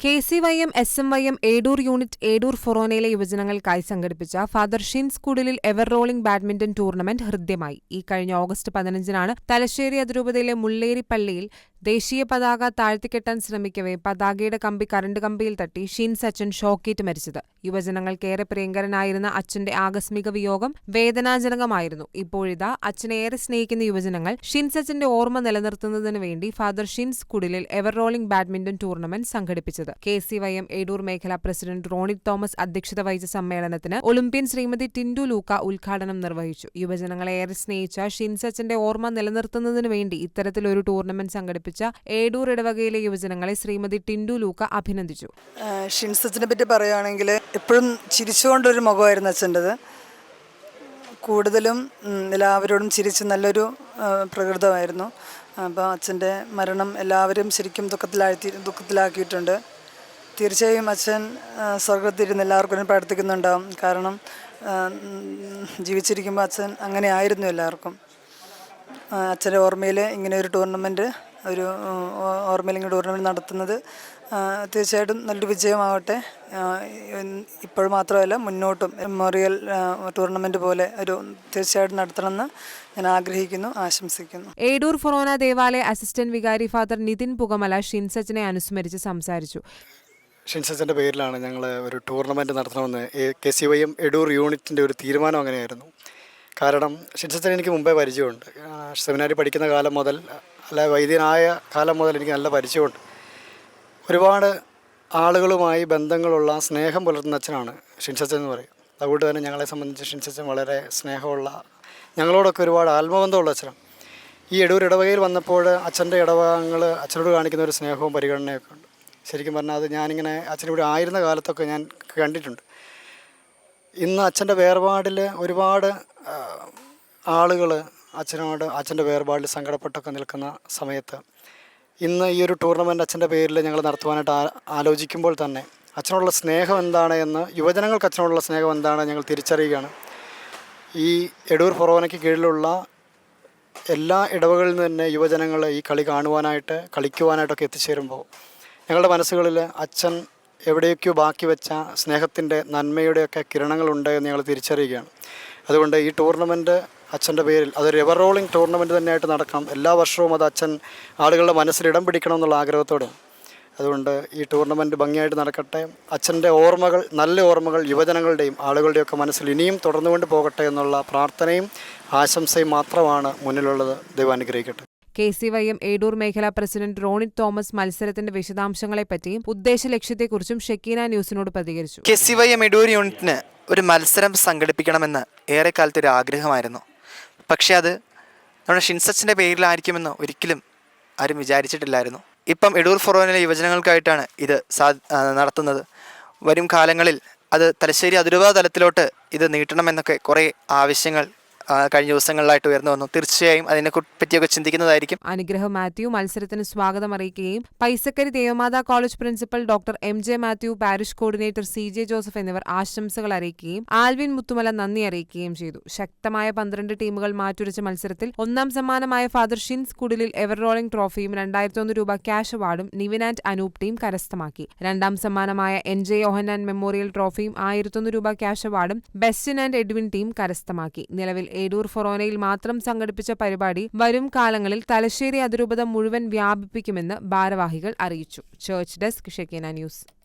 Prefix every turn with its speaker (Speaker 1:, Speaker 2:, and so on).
Speaker 1: K C Y M S M Y M Edoor unit Edoor ഫൊറോനയിലെ യുവജനങ്ങൾക്കായി സംഘടിപ്പിച്ച father Shin Kudilil ever rolling badminton tournament ഹൃദ്യമായി. ഈ കഴിഞ്ഞ August പതിനഞ്ചിനാണ് തലശ്ശേരി അതിരൂപതയിലെ മുള്ളേരി പള്ളിയിൽ ദേശീയ പതാക താഴ്ത്തിക്കെട്ടാൻ ശ്രമിക്കവേ പതാകയുടെ കമ്പി കറണ്ട് കമ്പിയിൽ തട്ടി ഷീൻ സച്ചൻ ഷോക്കേറ്റ് മരിച്ചത്. യുവജനങ്ങൾക്കേറെ പ്രിയങ്കരനായിരുന്ന അച്ഛന്റെ ആകസ്മിക വിയോഗം വേദനാജനകമായിരുന്നു. ഇപ്പോഴിതാ അച്ഛനെ ഏറെ സ്നേഹിക്കുന്ന യുവജനങ്ങൾ ഷീൻ സച്ചന്റെ ഓർമ്മ നിലനിർത്തുന്നതിന് വേണ്ടി father Shin's Kudilil ever rolling badminton tournament സംഘടിപ്പിച്ചത്. K C Y M Edoor മേഖലാ പ്രസിഡന്റ് റോണി തോമസ് അധ്യക്ഷത വഹിച്ച സമ്മേളനത്തിന് ഒളിമ്പ്യൻ ശ്രീമതി ടിൻഡു ലൂക്ക ഉദ്ഘാടനം നിർവഹിച്ചു. യുവജനങ്ങളെ ഏറെ സ്നേഹിച്ച ഷിൻ സച്ചന്റെ ഓർമ്മ നിലനിർത്തുന്നതിന് വേണ്ടി ഇത്തരത്തിലൊരു ടൂർണമെന്റ് സംഘടിപ്പിച്ച. ഏടൂർ ഇടവകയിലെ യുവജനങ്ങളെ ശ്രീമതി ടിൻഡു ലൂക്ക അഭിനന്ദിച്ചു.
Speaker 2: ഷിൻസച്ചിനെ പറ്റി പറയുകയാണെങ്കിൽ എപ്പോഴും ചിരിച്ചുകൊണ്ടൊരു മുഖമായിരുന്നു അച്ഛന്റെത്. കൂടുതലും എല്ലാവരോടും ചിരിച്ച് നല്ലൊരു പ്രകൃതമായിരുന്നു. അപ്പോൾ അച്ഛന്റെ മരണം എല്ലാവരും ശരിക്കും ദുഃഖത്തിലാഴ്ത്തി ദുഃഖത്തിലാക്കിയിട്ടുണ്ട്. തീർച്ചയായും അച്ഛൻ സ്വർഗത്തിരുന്ന് എല്ലാവർക്കും പ്രാർത്ഥിക്കുന്നുണ്ടാവും. കാരണം ജീവിച്ചിരിക്കുമ്പോൾ അച്ഛൻ അങ്ങനെ ആയിരുന്നു എല്ലാവർക്കും. അച്ഛന്റെ ഓർമ്മയിൽ ഇങ്ങനെ ഒരു ടൂർണമെന്റ് ഒരു ഉം, ഓ- ഓർമ്മയിൽ ടൂർണമെന്റ് നടത്തുന്നത് തീർച്ചയായിട്ടും നല്ലൊരു വിജയമാവട്ടെ. ഇപ്പോഴും ഇപ്പോൾ മാത്രമല്ല മുന്നോട്ടും മെമ്മോറിയൽ ടൂർണമെന്റ് പോലെ ഒരു തീർച്ചയായിട്ടും നടത്തണമെന്ന് ഞാൻ ആഗ്രഹിക്കുന്നു ആശംസിക്കുന്നു.
Speaker 1: ഏടൂർ ഫൊറോന ദേവാലയ അസിസ്റ്റന്റ് വികാരി ഫാദർ നിതിൻ പുകമല ഷിൻസച്ചിനെ അനുസ്മരിച്ച് സംസാരിച്ചു.
Speaker 3: ഷിൻസച്ചന്റെ പേരിലാണ് ഞങ്ങൾ ഒരു ടൂർണമെന്റ് നടത്തണമെന്ന് K C Y M Edoor യൂണിറ്റിന്റെ ഒരു തീരുമാനം അങ്ങനെയായിരുന്നു. കാരണം ഷിൻസച്ചൻ എനിക്ക് മുമ്പേ പരിചയമുണ്ട്. സെമിനാരി പഠിക്കുന്ന കാലം മുതൽ അല്ല വൈദ്യനായ കാലം മുതൽ എനിക്ക് നല്ല പരിചയമുണ്ട്. ഒരുപാട് ആളുകളുമായി ബന്ധങ്ങളുള്ള സ്നേഹം പുലർത്തുന്ന അച്ഛനാണ് ഷിൻസച്ചൻ എന്ന് പറയും. അതുകൊണ്ട് തന്നെ ഞങ്ങളെ സംബന്ധിച്ച് ഷിൻസച്ചൻ വളരെ സ്നേഹമുള്ള ഞങ്ങളോടൊക്കെ ഒരുപാട് ആത്മബന്ധമുള്ള അച്ഛനാണ്. ഈ എടൂർ ഇടവകയിൽ വന്നപ്പോൾ അച്ഛന്റെ ഇടവകങ്ങൾ അച്ഛനോട് കാണിക്കുന്ന ഒരു സ്നേഹവും പരിഗണനയൊക്കെ ഉണ്ട്. ശരിക്കും പറഞ്ഞാൽ അത് ഞാനിങ്ങനെ അച്ഛനിവിടെ ആയിരുന്ന കാലത്തൊക്കെ ഞാൻ കണ്ടിട്ടുണ്ട്. ഇന്ന് അച്ഛന്റെ വേർപാടിൽ ഒരുപാട് ആളുകൾ അച്ഛനോട് അച്ഛന്റെ വേർപാടിൽ സങ്കടപ്പെട്ടൊക്കെ നിൽക്കുന്ന സമയത്ത് ഇന്ന് ഈ ഒരു ടൂർണമെന്റ് അച്ഛന്റെ പേരിൽ ഞങ്ങൾ നടത്തുവാനായിട്ട് ആലോചിക്കുമ്പോൾ തന്നെ അച്ഛനോടുള്ള സ്നേഹം എന്താണ് എന്ന് യുവജനങ്ങൾക്ക് അച്ഛനോടുള്ള സ്നേഹം എന്താണ് ഞങ്ങൾ തിരിച്ചറിയുകയാണ്. ഈ എടൂർ ഫൊറോനയ്ക്ക് കീഴിലുള്ള എല്ലാ ഇടവകളിൽ നിന്ന് തന്നെ യുവജനങ്ങൾ ഈ കളി കാണുവാനായിട്ട് കളിക്കുവാനായിട്ടൊക്കെ എത്തിച്ചേരുമ്പോൾ ഞങ്ങളുടെ മനസ്സുകളിൽ അച്ഛൻ എവിടെയൊക്കെയോ ബാക്കി വെച്ച സ്നേഹത്തിന്റെ നന്മയുടെയൊക്കെ കിരണങ്ങളുണ്ട് എന്ന് ഞങ്ങൾ തിരിച്ചറിയുകയാണ്. അതുകൊണ്ട് ഈ ടൂർണമെന്റ് അച്ഛന്റെ പേരിൽ. അതൊരു എവർ റോളിംഗ് ടൂർണമെന്റ് തന്നെയായിട്ട് നടക്കണം എല്ലാ വർഷവും അത് അച്ഛൻ ആളുകളുടെ മനസ്സിൽ ഇടം പിടിക്കണം എന്നുള്ള ആഗ്രഹത്തോടെ. അതുകൊണ്ട് ഈ ടൂർണമെന്റ് ഭംഗിയായിട്ട് നടക്കട്ടെ. അച്ഛന്റെ ഓർമ്മകൾ നല്ല ഓർമ്മകൾ യുവജനങ്ങളുടെയും ആളുകളുടെയൊക്കെ മനസ്സിൽ ഇനിയും തുടർന്നുകൊണ്ട് പോകട്ടെ എന്നുള്ള പ്രാർത്ഥനയും ആശംസയും മാത്രമാണ് മുന്നിലുള്ളത്. ദൈവം അനുഗ്രഹിക്കട്ടെ.
Speaker 1: K C Y M Edoor മേഖലാ പ്രസിഡന്റ് റോണിത് തോമസ് മത്സരത്തിന്റെ വിശദാംശങ്ങളെപ്പറ്റിയും ഉദ്ദേശ ലക്ഷ്യത്തെക്കുറിച്ചും ഷെക്കീന ന്യൂസിനോട് പ്രതികരിച്ചു.
Speaker 4: K C Y M Edoor യൂണിറ്റിന് ഒരു മത്സരം സംഘടിപ്പിക്കണമെന്ന് ഏറെക്കാലത്തെ ഒരു ആഗ്രഹമായിരുന്നു. പക്ഷേ അത് നമ്മുടെ ഷിൻസച്ചിന്റെ പേരിലായിരിക്കുമെന്ന് ഒരിക്കലും ആരും വിചാരിച്ചിട്ടില്ലായിരുന്നു. ഇപ്പം എഡൂർ ഫൊറോനിലെ യുവജനങ്ങൾക്കായിട്ടാണ് ഇത് സാ നടത്തുന്നത്. വരും കാലങ്ങളിൽ അത് തലശ്ശേരി അതിരൂപ തലത്തിലോട്ട് ഇത് നീട്ടണമെന്നൊക്കെ കുറേ ആവശ്യങ്ങൾ കഴിഞ്ഞ ദിവസങ്ങളിലായിട്ട് ഉയർന്നു വന്നു. തീർച്ചയായും അതിനെ പറ്റിയൊക്കെ ചിന്തിക്കുന്നതായിരിക്കും.
Speaker 1: അനുഗ്രഹ മാത്യു മത്സരത്തിന് സ്വാഗതം അറിയിക്കുകയും Paisakkari Devamatha college principal doctor M J Mathew parish coordinator C J Joseph എന്നിവർ ആശംസകൾ അറിയിക്കുകയും ആൽവിൻ മുത്തുമല നന്ദി അറിയിക്കുകയും ചെയ്തു. ശക്തമായ പന്ത്രണ്ട് ടീമുകൾ മാറ്റുരച്ച മത്സരത്തിൽ ഒന്നാം സമ്മാനമായ father Shins Kudilil ever rolling ട്രോഫിയും രണ്ടായിരത്തി രൂപ ക്യാഷ് അവാർഡും നിവിൻ ആൻഡ് അനൂപ് ടീം കരസ്ഥമാക്കി. രണ്ടാം സമ്മാനമായ എൻ ജെ യോഹനാൻ മെമ്മോറിയൽ ട്രോഫിയും ആയിരത്തൊന്ന് രൂപ ക്യാഷ് അവാർഡും ബെസ്റ്റിൻ ആൻഡ് എഡ്വിൻ ടീം കരസ്ഥമാക്കി. നിലവിൽ ഏടൂർ ഫൊറോനയിൽ മാത്രം സംഘടിപ്പിച്ച പരിപാടി വരും കാലങ്ങളിൽ തലശ്ശേരി അതിരൂപത മുഴുവൻ വ്യാപിപ്പിക്കുമെന്ന് ഭാരവാഹികൾ അറിയിച്ചു. Church desk Shekinah news.